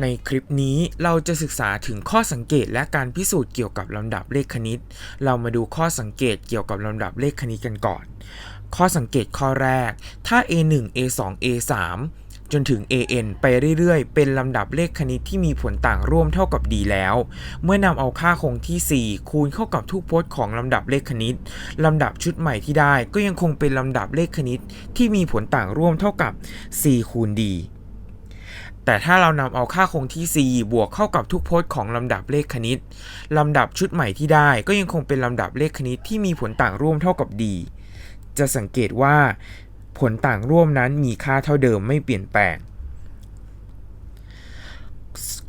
ในคลิปนี้เราจะศึกษาถึงข้อสังเกตและการพิสูจน์เกี่ยวกับลำดับเลขคณิต เรามาดูข้อสังเกตเกี่ยวกับลำดับเลขคณิตกันก่อน ข้อสังเกตข้อแรก ถ้า a1 a2 a3 จนถึง an ไปเรื่อยๆ เป็นลำดับเลขคณิตที่มีผลต่างร่วมเท่ากับ d แล้ว เมื่อนำเอาค่าคงที่ 4 คูณเข้ากับทุกพจน์ของลำดับเลขคณิตลำดับชุดใหม่ที่ได้ก็ยังคงเป็นลำดับเลขคณิตที่มีผลต่างร่วมเท่ากับ 4 คูณ d แต่ถ้าเรานำเอาค่าคงที่ c บวกเข้ากับทุกพจน์ของลำดับเลขคณิต ลำดับชุดใหม่ที่ได้ก็ยังคงเป็นลำดับเลขคณิตที่มีผลต่างร่วมเท่ากับ d จะสังเกตว่าผลต่างร่วมนั้นมีค่าเท่าเดิมไม่เปลี่ยนแปลง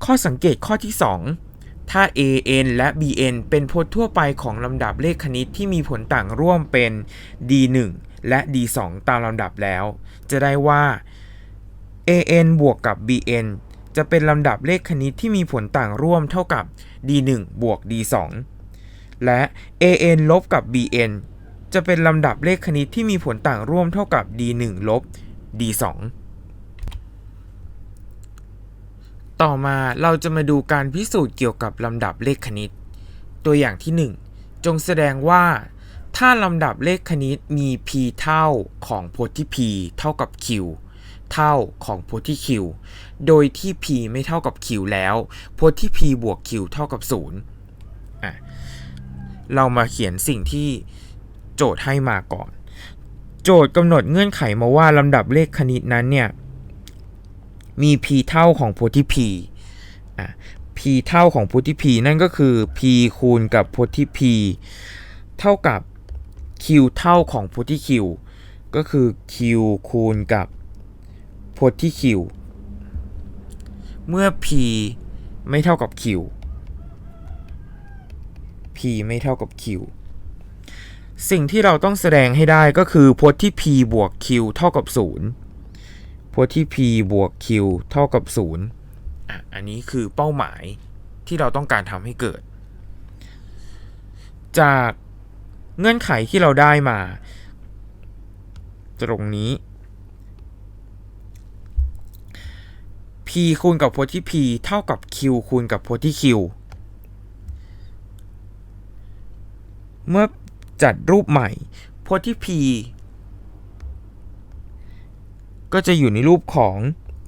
ข้อสังเกตข้อที่ 2 ถ้า an และ bn เป็นพจน์ทั่วไปของลำดับเลขคณิตที่มีผลต่างร่วมเป็น d1 และ d2 ตามลำดับแล้ว จะได้ว่า an บวกกับ bn จะเป็นลำดับเลขคณิตที่มีผลต่างร่วมเท่ากับ d1 บวก d2 และ an ลบกับ bn จะเป็นลำดับเลขคณิตที่มีผลต่างร่วมเท่ากับ d1 ลบ d2 ต่อมาเราจะมาดูการพิสูจน์เกี่ยวกับลำดับเลขคณิต ตัวอย่างที่ 1 จงแสดงว่า ถ้าลำดับเลขคณิตมี p เท่าของพจน์ที่ p เท่ากับ q เท่าของพจน์ที่ q โดยที่ p ไม่เท่ากับ q แล้วพจน์ที่ p บวก q เท่ากับ0อะเรามาเขียนสิ่งที่โจทย์ให้มาก่อน โจทย์กำหนดเงื่อนไขมาว่าลำดับเลขคณิตนั้นเนี่ยมี p เท่าของพจน์ที่ p อะ p เท่าของพจน์ที่ p นั่นก็คือ p คูณกับพจน์ที่ p เท่ากับ q เท่าของพจน์ที่ q ก็คือ q คูณกับ พจน์ที่ q เมื่อ p ไม่เท่ากับ q p ไม่เท่ากับ q สิ่งที่เราต้องแสดงให้ได้ก็คือพจน์ที่ p บวก q เท่ากับ0พจน์ที่ p บวก q เท่ากับ 0อะอันนี้คือเป้าหมายที่เราต้องการทำให้เกิด จากเงื่อนไขที่เราได้มา ตรงนี้ p คูณกับพจน์ที่ p เท่ากับ q คูณกับพจน์ที่ q เมื่อจัดรูปใหม่พจน์ที่ p ก็จะอยู่ในรูปของ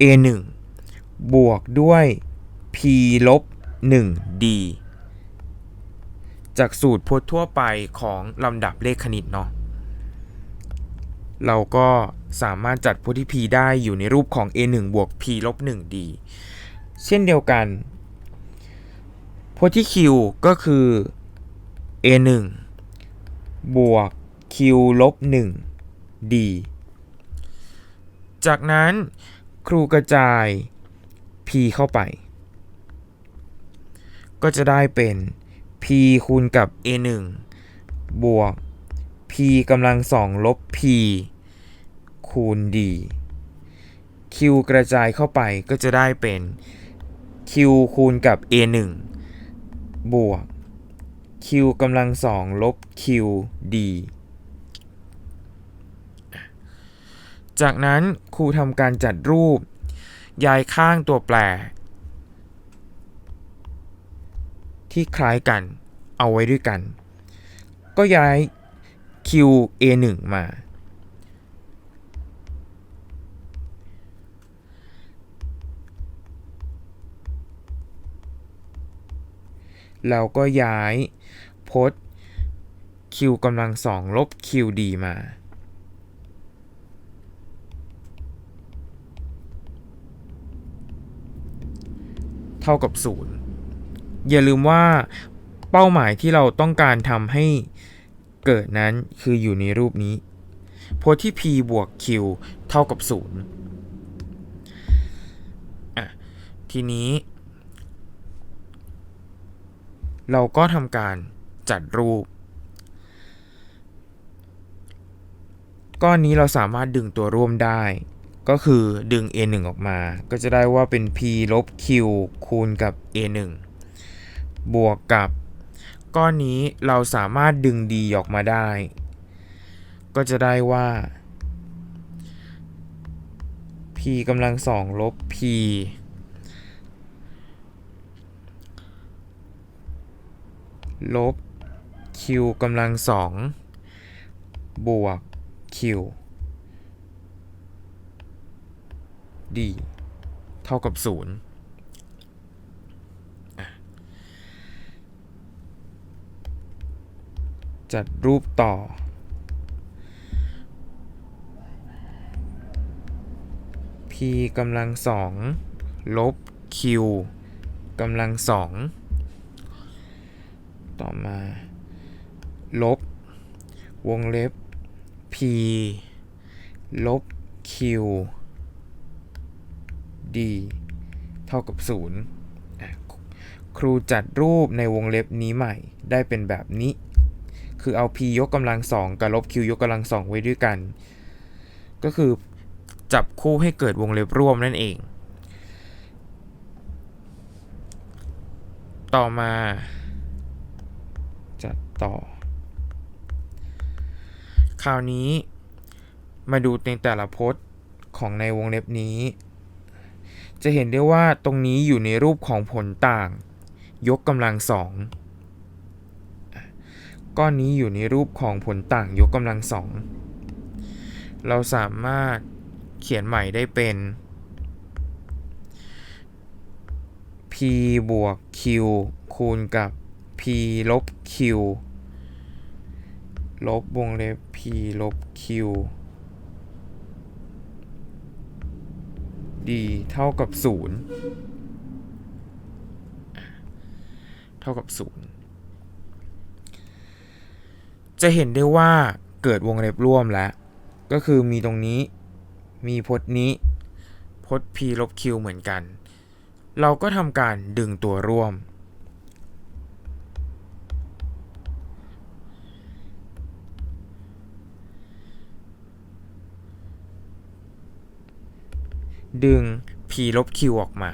a1 บวกด้วย p ลบ 1d จากสูตรพจน์ทั่วไปของลำดับเลขคณิตเนาะเราก็ สามารถจัดพจน์ที่ p ได้อยู่ในรูปของ a1 บวก p ลบ 1d เช่นเดียวกันพจน์ที่ q ก็คือ a1 บวก q ลบ 1d จากนั้นครูกระจาย p เข้าไป ก็จะได้เป็น p คูณกับ a1 บวก p กำลังสองลบ p คูณ d q กระจายเข้าไปก็จะได้เป็น q คูณกับ a1 บวก q กำลังสองลบ q d จากนั้นครูทำการจัดรูป ย้ายข้างตัวแปร ที่คล้ายกันเอาไว้ด้วยกัน ก็ย้าย q a1 มา แล้วก็ย้ายพจน์ q กำลังสองลบ qd มา เท่ากับ 0 อย่าลืมว่าเป้าหมายที่เราต้องการทำให้เกิดนั้นคืออยู่ในรูปนี้โพจน์ที่ p บวก q เท่ากับ 0 อะ ทีนี้ เราก็ทำการจัดรูป ก้อนนี้เราสามารถดึงตัวร่วมได้ ก็คือดึง a1 ออกมา ก็จะได้ว่าเป็น p ลบ q คูณกับ a1 บวกกับ ก้อนนี้เราสามารถดึง d ออกมาได้ ก็จะได้ว่า p กำลังสองลบ p ลบ q กำลังสองบวก q d เท่ากับศูนย์จัดรูปต่อ p กำลังสองลบ q กำลังสอง ต่อมา ลบ วงเล็บ p ลบ q d เท่ากับศูนย์ครูจัดรูปในวงเล็บนี้ใหม่ได้เป็นแบบนี้ คือเอา p ยกกำลังสองกับลบ q ยกกำลังสองไว้ด้วยกัน ก็คือจับคู่ให้เกิดวงเล็บร่วมนั่นเอง ต่อมา ต่อ คราวนี้มาดูในแต่ละพจน์ของในวงเล็บนี้ จะเห็นได้ว่าตรงนี้อยู่ในรูปของผลต่าง ยกกำลังสองก้อนนี้อยู่ในรูปของผลต่างยกกำลังสอง เราสามารถเขียนใหม่ได้เป็น p บวก q คูณกับ p ลบ q ลบวงเล็บ p ลบ q d เท่ากับ 0 เท่ากับ 0 จะเห็นได้ว่าเกิดวงเล็บร่วมแล้ว ก็คือมีตรงนี้มีพจน์นี้พจน์ p ลบ q เหมือนกัน เราก็ทำการดึงตัวร่วม ดึง p ลบ q ออกมา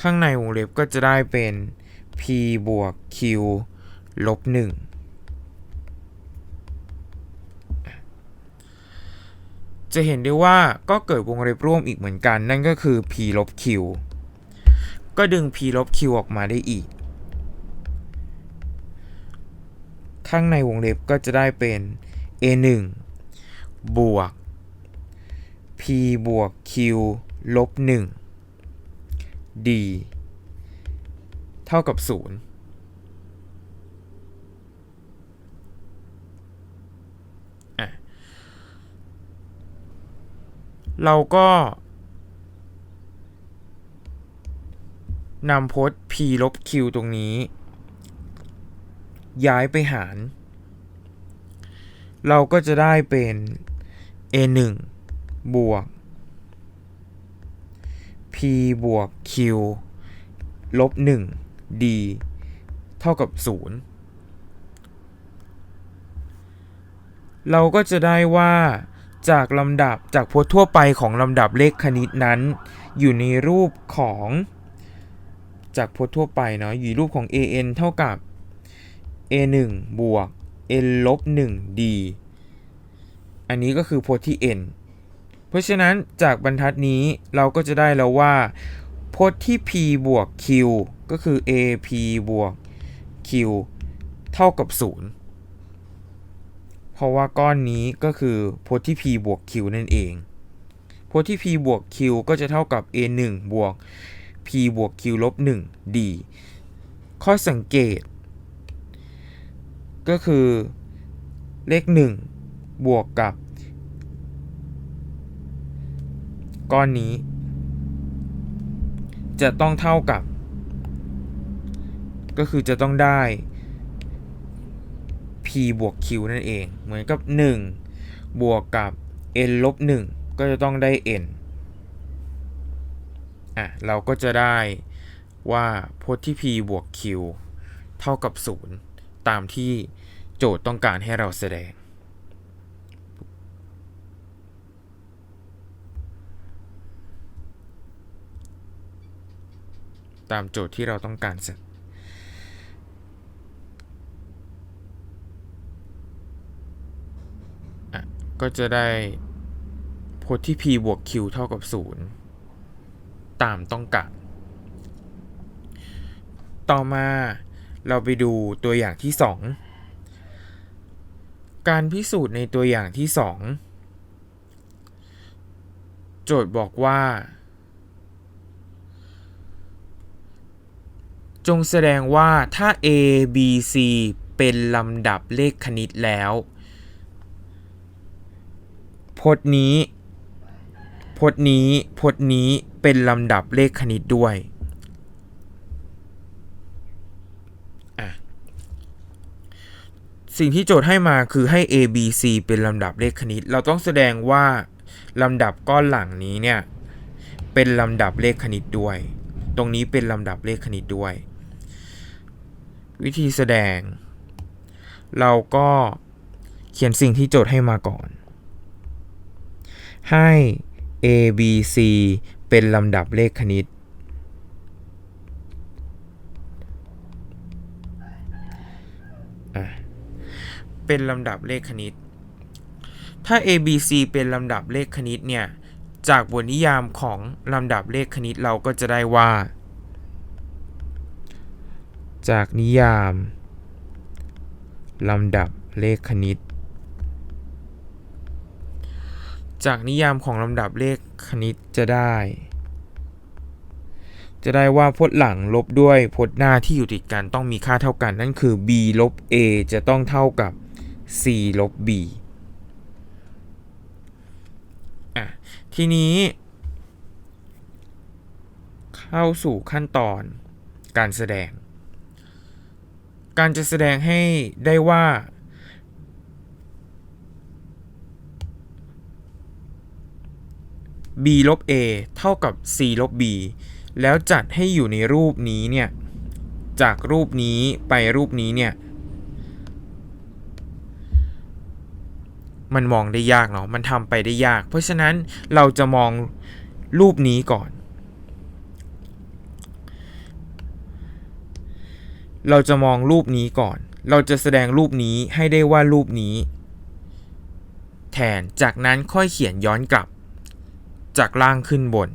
ข้างในวงเล็บก็จะได้เป็น p บวก q ลบ 1 จะเห็นได้ว่าก็เกิดวงเล็บร่วมอีกเหมือนกัน นั่นก็คือ p ลบ q ก็ดึง p ลบ q ออกมาได้อีก ข้างในวงเล็บก็จะได้เป็น a 1บวก p บวก q ลบ 1 d เท่ากับ 0 เราก็นำพจน์ p ลบ q ตรงนี้ ย้ายไปหาร เราก็จะได้เป็น a 1 บวก p บวก q ลบ 1 d เท่ากับ 0 เราก็จะได้ว่าจากลำดับจากพจน์ทั่วไปของลำดับเลขคณิตนั้น อยู่ในรูปของจากพจน์ทั่วไปเนาะอยู่รูปของ an เท่ากับ a 1บวก n ลบ 1 d อันนี้ก็คือพจน์ที่ n เพราะฉะนั้นจากบรรทัดนี้เราก็จะได้แล้วว่าพจน์ที่ p บวก q ก็คือ ap บวก q เท่ากับ 0 เพราะว่าก้อนนี้ก็คือพจน์ที่ p บวก q นั่นเอง พจน์ที่ p บวก q ก็จะเท่ากับ a 1บวก p บวก q ลบ1 d ข้อสังเกต ก็คือเลข 1 บวกกับ ก้อนนี้ จะต้องเท่ากับ ก็คือจะต้องได้ p บวก q นั่นเอง เหมือนกับ 1 บวกกับ n ลบ1ก็จะต้องได้ n อะ เราก็จะได้ว่าพจน์ที่ p บวก q เท่ากับ 0 ตามที่โจทย์ต้องการให้เราแสดง ตามโจทย์ที่เราต้องการเสร็จก็จะได้พจน์ที่ p บวก q เท่ากับ 0 ตามต้องการ ต่อมาเราไปดูตัวอย่างที่ 2 การพิสูจน์ในตัวอย่างที่ 2 โจทย์บอกว่า จงแสดงว่าถ้า a b c เป็นลำดับเลขคณิตแล้ว พจน์นี้ พจน์นี้ พจน์นี้เป็นลำดับเลขคณิตด้วยสิ่งที่โจทย์ให้มาคือให้ a b c เป็นลำดับเลขคณิต เราต้องแสดงว่าลำดับก้อนหลังนี้เนี่ยเป็นลำดับเลขคณิตด้วย ตรงนี้เป็นลำดับเลขคณิตด้วย วิธีแสดง เราก็เขียนสิ่งที่โจทย์ให้มาก่อน ให้ a b c เป็นลำดับเลขคณิต เป็นลำดับเลขคณิต ถ้า a b c เป็นลำดับเลขคณิตเนี่ย จากบทนิยามของลำดับเลขคณิตเราก็จะได้ว่า จากนิยาม ลำดับเลขคณิต จากนิยามของลำดับเลขคณิตจะได้ จะได้ว่าพจน์หลังลบด้วยพจน์หน้าที่อยู่ติดกันต้องมีค่าเท่ากัน นั่นคือ b ลบ a จะต้องเท่ากับ c ลบ b อะทีนี้เข้าสู่ขั้นตอนการแสดง การจะแสดงให้ได้ว่า b ลบ a เท่ากับ c ลบ b แล้วจัดให้อยู่ในรูปนี้เนี่ย จากรูปนี้ไปรูปนี้เนี่ย มันมองได้ยากเนาะ มันทำไปได้ยาก เพราะฉะนั้นเราจะมองรูปนี้ก่อน เราจะมองรูปนี้ก่อน เราจะแสดงรูปนี้ให้ได้ว่ารูปนี้ แทนจากนั้นค่อยเขียนย้อนกลับ จากล่างขึ้นบน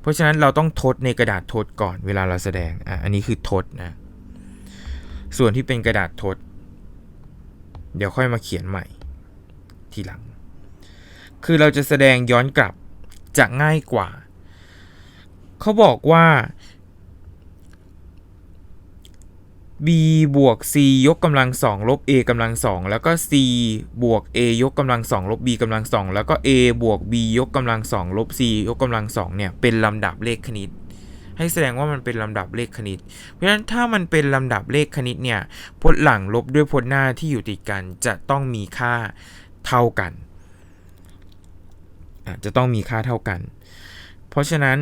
เพราะฉะนั้นเราต้องทดในกระดาษทดก่อนเวลาเราแสดงอะอันนี้คือทดนะส่วนที่เป็นกระดาษทด เดี๋ยวค่อยมาเขียนใหม่ทีหลัง คือเราจะแสดงย้อนกลับจะง่ายกว่า เขาบอกว่า b บวก c ยกกำลังสองลบ a กำลังสองแล้วก็ c บวก a ยกกำลังสองลบ b กำลังสองแล้วก็ a บวก b ยกกำลังสองลบ c ยกกำลังสองเนี่ยเป็นลำดับเลขคณิต ให้แสดงว่ามันเป็นลำดับเลขคณิต เพราะฉะนั้นถ้ามันเป็นลำดับเลขคณิตเนี่ยพจน์หลังลบด้วยพจน์หน้าที่อยู่ติดกันจะต้องมีค่าเท่ากันจะต้องมีค่าเท่ากัน เพราะฉะนั้น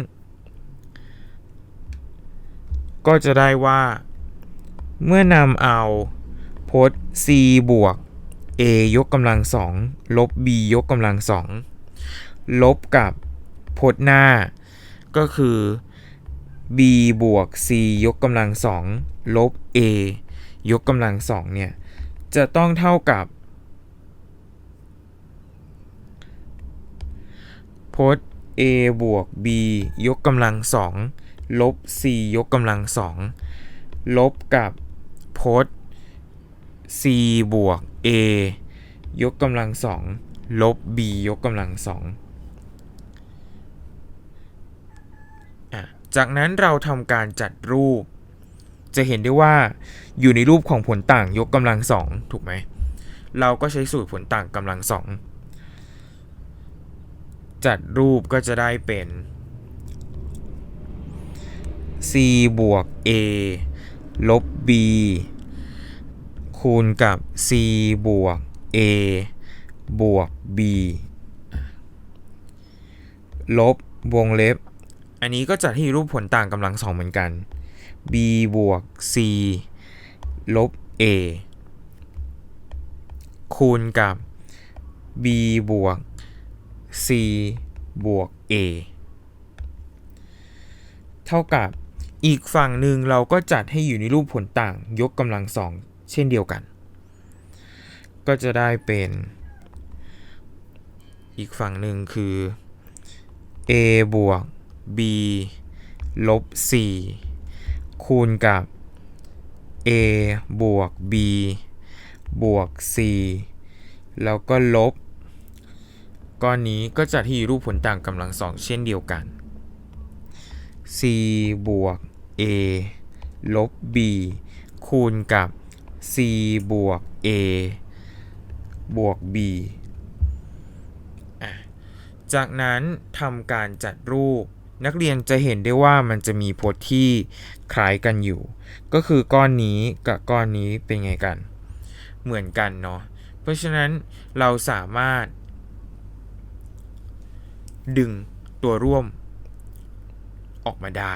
ก็จะได้ว่า เมื่อนำเอาพจน์ c บวก a ยกกำลังสองลบ b ยกกำลังสองลบกับพจน์หน้า ก็คือ b บวก c ยกกำลังสองลบ a ยกกำลังสองเนี่ย จะต้องเท่ากับพจน์ a บวก b ยกกำลังสองลบ c ยกกำลังสองลบกับ พจน์ c บวก a ยกกำลังสองลบ b ยกกำลังสองจากนั้นเราทำการจัดรูป จะเห็นได้ว่าอยู่ในรูปของผลต่างยกกำลังสองถูกไหม เราก็ใช้สูตรผลต่างกำลังสองจัดรูปก็จะได้เป็น c บวก a ลบ b คูณกับ c บวก a บวก b ลบวงเล็บ อันนี้ก็จัดให้รูปผลต่างกำลังสองเหมือนกัน b บวก c ลบ a คูณกับ b บวก c บวก a เท่ากับ อีกฝั่งหนึ่งเราก็จัดให้อยู่ในรูปผลต่างยกกำลังสองเช่นเดียวกัน ก็จะได้เป็นอีกฝั่งหนึ่งคือ a บวก b ลบ c คูณกับ a บวก b บวก c แล้วก็ลบ ก้อนนี้ก็จะที่รูปผลต่างกำลังสองเช่นเดียวกัน c บวก a ลบ b คูณกับ c บวก a บวก b จากนั้นทำการจัดรูป นักเรียนจะเห็นได้ว่ามันจะมีพจน์ที่คล้ายกันอยู่ ก็คือก้อนนี้กับก้อนนี้เป็นไงกัน เหมือนกันเนาะเพราะฉะนั้นเราสามารถ ดึงตัวร่วม ออกมาได้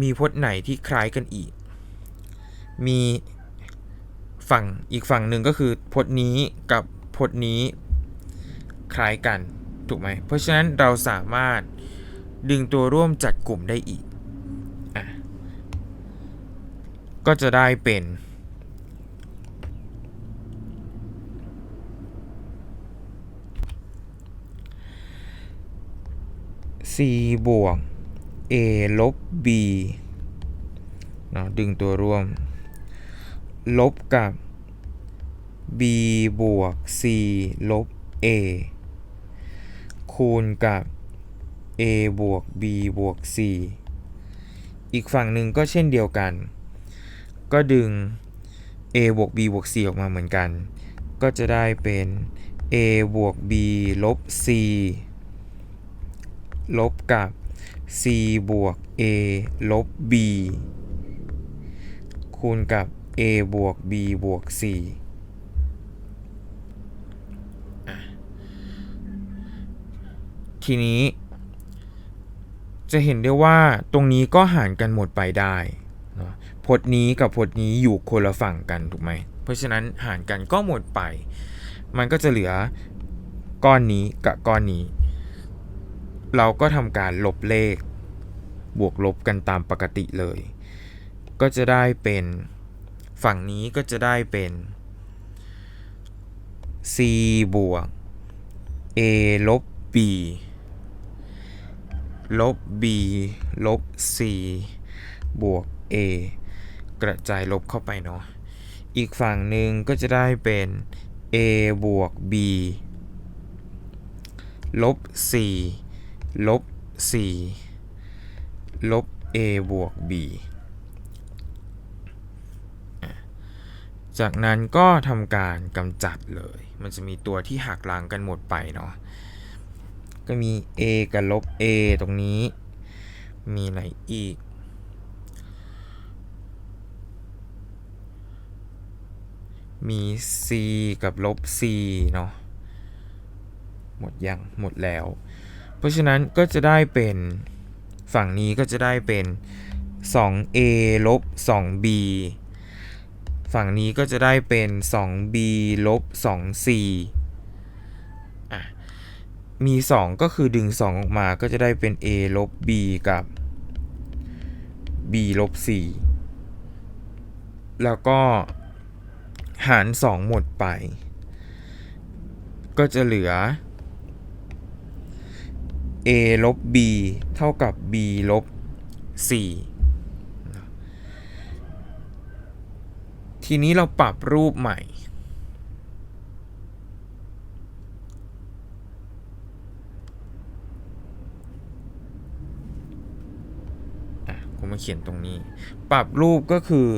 มีพจน์ไหนที่คล้ายกันอีก มีฝั่งอีกฝั่งหนึ่งก็คือพจน์นี้กับพจน์นี้คล้ายกันถูกไหม เพราะฉะนั้นเราสามารถดึงตัวร่วมจัดกลุ่มได้อีกอก็จะได้เป็น c บวก a ลบ b นะดึงตัวร่วม ลบกับ b บวก c ลบ a คูณกับ a บวก b บวก c อีกฝั่งหนึ่งก็เช่นเดียวกัน ก็ดึง a บวก b บวก c ออกมาเหมือนกัน ก็จะได้เป็น a บวก b ลบ c ลบกับ c บวก a ลบ b คูณกับ a บวก b บวก c ทีนี้ จะเห็นได้ว่าตรงนี้ก็หารกันหมดไปได้พจน์นี้กับพจน์นี้อยู่คนละฝั่งกันถูกไหม เพราะฉะนั้นหารกันก็หมดไป มันก็จะเหลือก้อนนี้กับก้อนนี้ เราก็ทำการลบเลข บวกลบกันตามปกติเลย ก็จะได้เป็นฝั่งนี้ก็จะได้เป็น c บวก a ลบ b ลบ b ลบ c บวก a กระจายลบเข้าไปเนาะ อีกฝั่งหนึ่งก็จะได้เป็น a บวก b ลบ4 ลบ4ลบ a บวก b จากนั้นก็ทำการกำจัดเลย มันจะมีตัวที่หักล้างกันหมดไปเนาะ ก็มี a กับลบ a ตรงนี้ มีอะไหนอีก มี c กับลบ c เนาะ หมดยัง หมดแล้ว เพราะฉะนั้นก็จะได้เป็นฝั่งนี้ก็จะได้เป็น 2a ลบ 2b ฝั่งนี้ก็จะได้เป็น 2b ลบ 2c มี 2 ก็คือดึง 2 ออกมาก็จะได้เป็น a ลบ b กับ b ลบ c แล้วก็หาร 2 หมดไป ก็จะเหลือ a ลบ b เท่ากับ b ลบ c ทีนี้เราปรับรูปใหม่ ผมมาเขียนตรงนี้ ปรับรูปก็คือ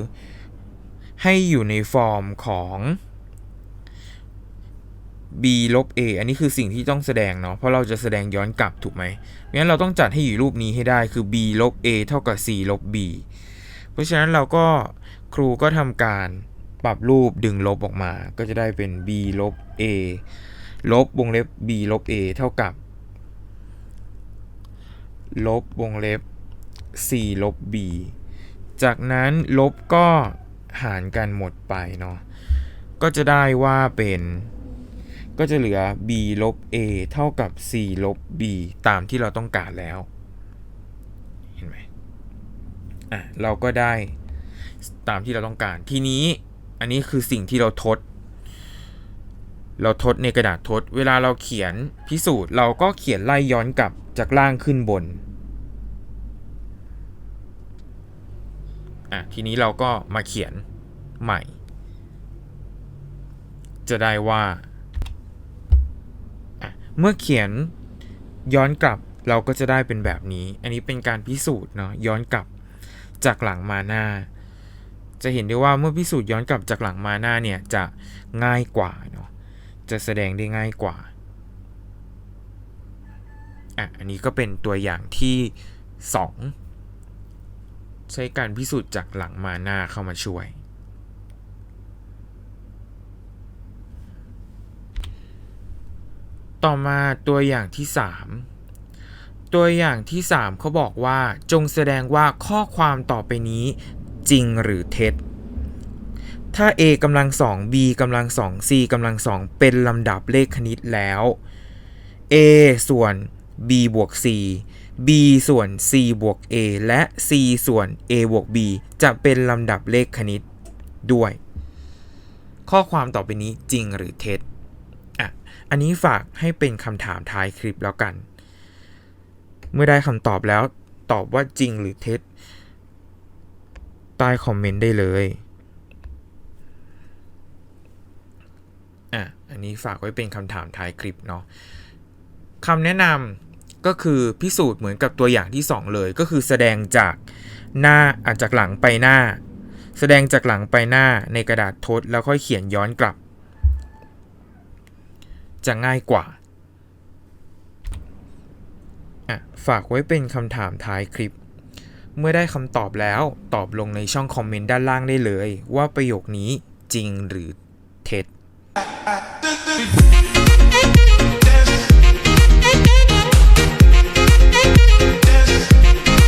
ให้อยู่ในฟอร์มของ b ลบ a อันนี้คือสิ่งที่ต้องแสดงเนาะเพราะเราจะแสดงย้อนกลับถูกไหมงั้นเราต้องจัดให้อยู่รูปนี้ให้ได้คือ b ลบ a เท่ากับ c ลบ b เพราะฉะนั้นเราก็ครูก็ทำการปรับรูปดึงลบออกมา ก็จะได้เป็น b ลบ a ลบวงเล็บ b ลบ a เท่ากับ ลบวงเล็บ c ลบ b จากนั้นลบก็หารกันหมดไปเนาะก็จะได้ว่าเป็น ก็จะเหลือ b ลบ a เท่ากับ c ลบ b ตามที่เราต้องการแล้ว เห็นไหมอะเราก็ได้ตามที่เราต้องการ ทีนี้อันนี้คือสิ่งที่เราทด เราทดในกระดาษทด เวลาเราเขียนพิสูจน์ เราก็เขียนไล่ย้อนกลับจากล่างขึ้นบนอะทีนี้เราก็มาเขียนใหม่ จะได้ว่า เมื่อเขียนย้อนกลับเราก็จะได้เป็นแบบนี้ อันนี้เป็นการพิสูจน์เนาะย้อนกลับจากหลังมาหน้า จะเห็นได้ว่าเมื่อพิสูจน์ย้อนกลับจากหลังมาหน้าเนี่ยจะง่ายกว่าเนาะจะแสดงได้ง่ายกว่าอะอันนี้ก็เป็นตัวอย่างที่ 2 ใช้การพิสูจน์จากหลังมาหน้าเข้ามาช่วย ต่อมาตัวอย่างที่ 3 ตัวอย่างที่ 3เขาบอกว่า จงแสดงว่าข้อความต่อไปนี้จริงหรือเท็จ ถ้า a กำลังสอง b กำลังสอง c กำลังสองเป็นลำดับเลขคณิตแล้ว a ส่วน b บวก c b ส่วน c บวก a และ c ส่วน a บวก b จะเป็นลำดับเลขคณิตด้วย ข้อความต่อไปนี้จริงหรือเท็จ อันนี้ฝากให้เป็นคำถามท้ายคลิปแล้วกัน เมื่อได้คำตอบแล้วตอบว่าจริงหรือเท็จ ใต้คอมเมนต์ได้เลยอะอันนี้ฝากไว้เป็นคำถามท้ายคลิปเนาะคำแนะนำก็คือพิสูจน์เหมือนกับตัวอย่างที่ 2 เลย ก็คือแสดงจากหน้าอาจากหลังไปหน้า แสดงจากหลังไปหน้าในกระดาษทดแล้วค่อยเขียนย้อนกลับ จะง่ายกว่าอะฝากไว้เป็นคำถามท้ายคลิป เมื่อได้คำตอบแล้วตอบลงในช่องคอมเมนต์ด้านล่างได้เลย ว่าประโยคนี้จริงหรือเท็จ